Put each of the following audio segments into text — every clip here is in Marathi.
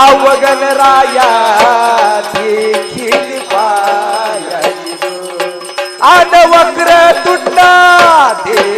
आवगन राया देखील पाया अनवक्र तुटा दे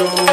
Guru.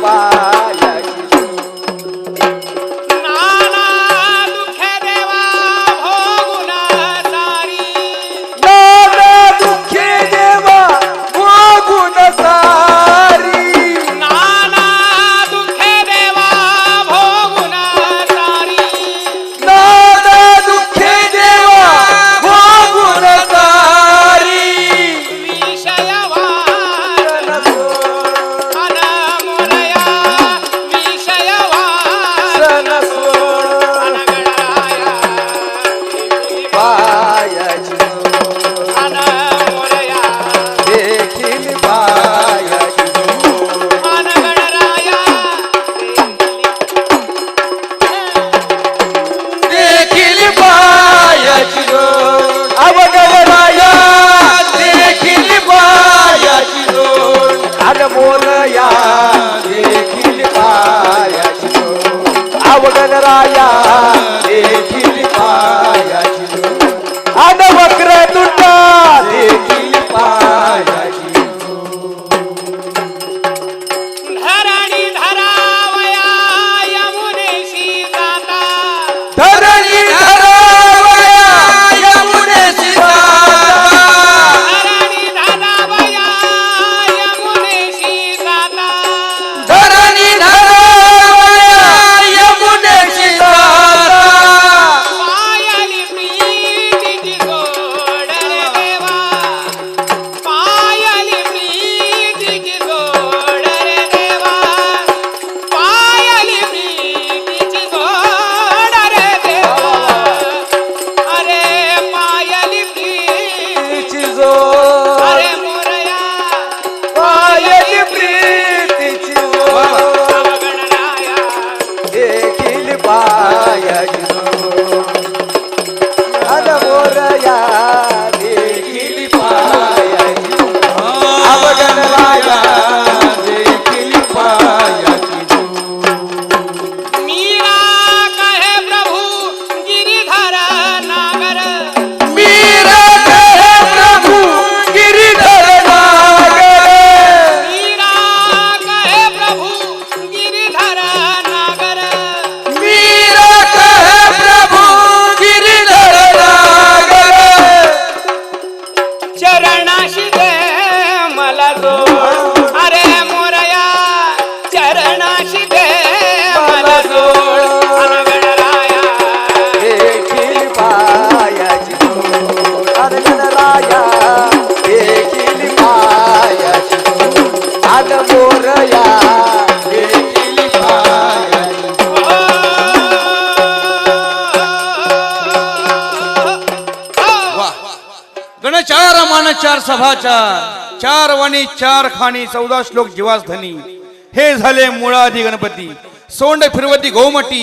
Bye. बोलया देखील पाया अवगणराया गणचार मान चार सभाचार. चार वाणी चार खाणी चौदा श्लोक जीवासधनी हे झाले मुळाधी गणपती. सोंड फिरवती गोमटी.